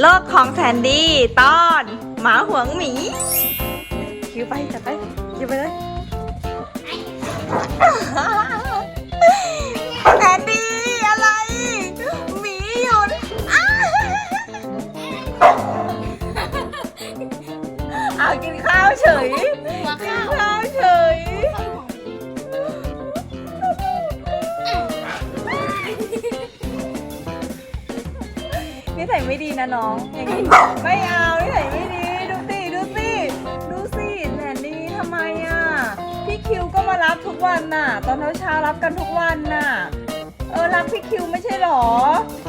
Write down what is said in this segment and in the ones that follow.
โลกของแซนดี้ตอนหมาหวงหมี คิวไปจัดไปคิวไปเลยแซนดี้อะไรหมีหยุดอ้าเอากินข้าวเฉย นิสัยไม่ดีนะน้อง อย่างนี้ไม่เอานิสัยไม่ดี ดูสิดูสิดูสิแสนดีทำไมอะ พี่คิวก็มารับทุกวันน่ะ ตอนเช้าๆรับกันทุกวันน่ะ เออรักพี่คิวไม่ใช่หรอ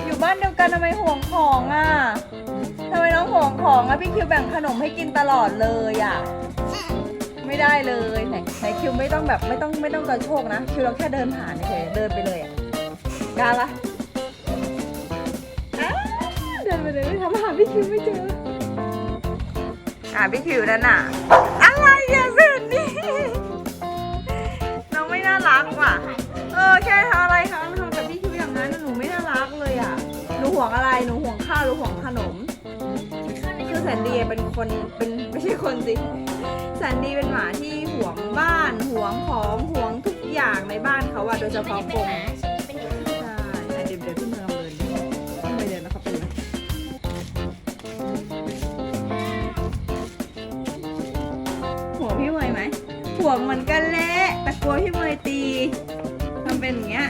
อยู่บ้านเดียวกันทำไมห่วงของอะทำไมน้องห่วงของอะพี่คิวแบ่งขนมให้กินตลอดเลยอะไม่ได้เลยไหนไหนคิวไม่ต้องแบบไม่ต้องไม่ต้องกระโชกนะ คิวเราแค่เดินผ่านเฉยเดินไปเลยอะกล้าปะ เดินไปเลยไม่ทำหาพี่คิวไม่เจอหาพี่คิวนั่นน่ะ อะไรอะเสนนี่น้องไม่น่ารักว่ะ เออแค่ทำอะไรคะทำกับพี่คิวอย่างนั้นหนูไม่น่ารักเลยอะ หนูห่วงอะไรหนูห่วงข้าวหรือห่วงขนมคือแสนดีเป็นคนเป็นไม่ใช่คนสิแสนดีเป็นหมาที่ห่วงบ้านห่วงของห่วงทุกอย่างในบ้านเขาอะโดยเฉพาะกรง ย์ไหมห่วงเหมือนกันแหละแต่กลัวพี่เมย์ตีทำเป็นอย่างเงี้ย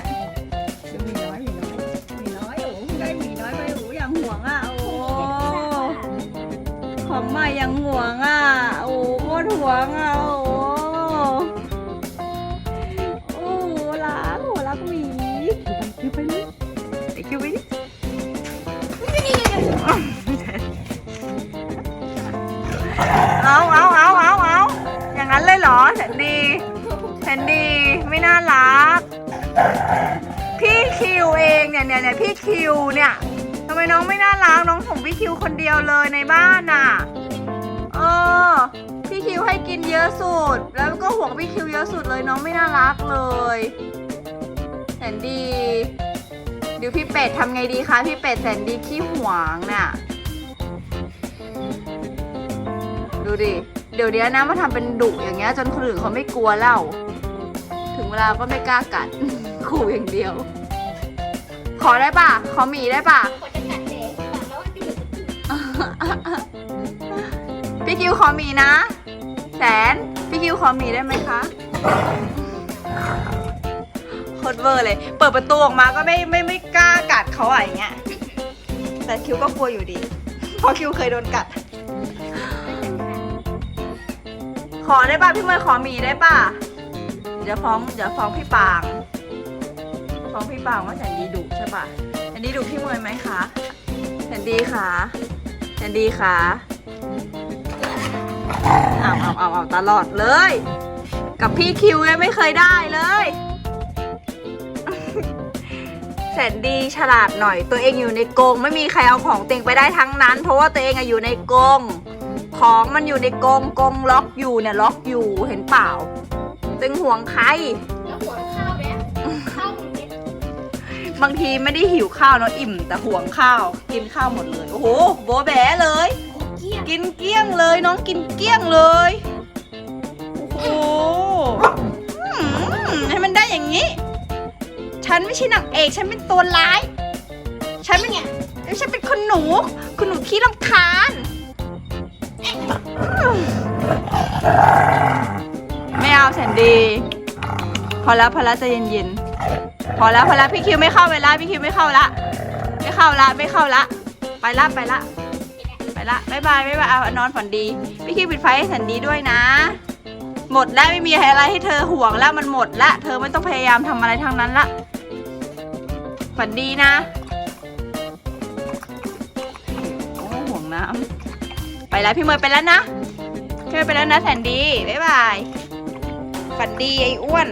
เดี๋ยวหมีน้อยหมีน้อยหมีน้อยโอ้โหได้หมีน้อยไปโอ้โหอย่างห่วงอะโอ้ของใหม่ยังห่วงอะโอ้โคตรห่วงอะโอ้โอ้รักโอ้รักหมีคิวไปคิวไปเลย นดีไม่น่ารัก พี่คิวเองเนี่ยเนี่ยเนี่ยพี่คิวเนี่ยทำไมน้องไม่น่ารักน้องของพี่คิวคนเดียวเลยในบ้านน่ะเออพี่คิวให้กินเยอะสุด แล้วก็ห่วงพี่คิวเยอะสุดเลยน้องไม่น่ารักเลยแสนดีเดี๋ยวพี่เป็ดทำไงดีคะพี่เป็ดแสนดีขี้หวงน่ะดูดิเดี๋ยวเนี้ยนะมาทำเป็นดุอย่างเงี้ยจนคนอื่นเขาไม่กลัวแล้ว ถึงเวลาก็ไม่กล้ากัด ขู่อย่างเดียว ขอได้ป่ะ ขอหมีได้ป่ะกดจะกัดเด็กกัดแล้วมันจะอยู่พี่คิวขอหมีนะ แสน พี่คิวขอหมีได้ไหมคะโคตรเวอร์เลย เปิดประตูออกมาก็ไม่ไม่ไม่กล้ากัดเขาอะอย่างเงี้ย แต่คิวก็กลัวอยู่ดี เพราะคิวเคยโดนกัด ขอได้ป่ะพี่เมย์ขอหมีได้ป่ะ เดี๋ยวฟ้องเดี๋ยวฟ้องพี่ปางฟ้องพี่ปางว่าแสนดีดุใช่ป่ะแสนดีดุพี่เมย์ไหมคะแสนดีค่ะแสนดีค่ะเอาเอาเอาเอาตลอดเลย กับพี่คิวยังไม่เคยได้เลยแสนดีฉลาดหน่อย ตัวเองอยู่ในกรงไม่มีใครเอาของเต็งไปได้ทั้งนั้น เพราะว่าตัวเองอะอยู่ในกรงของมันอยู่ในกรงกรงล็อกอยู่เนี่ยล็อกอยู่เห็นเปล่า เต็งห่วงใคร แล้วหัวข้าวเนี่ยข้าวมันเม็ดบางทีไม่ได้หิวข้าวเนาะอิ่ม แต่ห่วงข้าว กินข้าวหมดเลย โอ้โหโบะแบะเลยโอ้เกี้ยงกินเกลี้ยงเลยน้องกินเกลี้ยงเลย โอ้โหอืมให้มันได้อย่างนี้ ฉันไม่ใช่นางเอกฉันเป็นตัวร้าย ฉันเป็นฉันเป็นคนหนู คุณหนูขี้รำคาญไม่เอา แสนดี พอแล้วพอแล้วใจเย็นๆพอแล้วพอแล้วพี่คิวไม่เข้าเวลาพี่คิวไม่เข้าละ ไม่เข้าละไม่เข้าละ ไปละไปละ ไปละบายบายบายบายเอานอนฝันดี พี่คิวปิดไฟให้แสนดีด้วยนะ หมดแล้วไม่มีอะไรให้เธอห่วงแล้วมันหมดละเธอไม่ต้องพยายามทำอะไรทางนั้นละฝันดีนะโอ้ห่วงน้ำไปแล้วพี่เมย์ไปแล้วนะพี่เมย์ไปแล้วนะแสนดีบายบาย ฝันดีไอ้อ้วน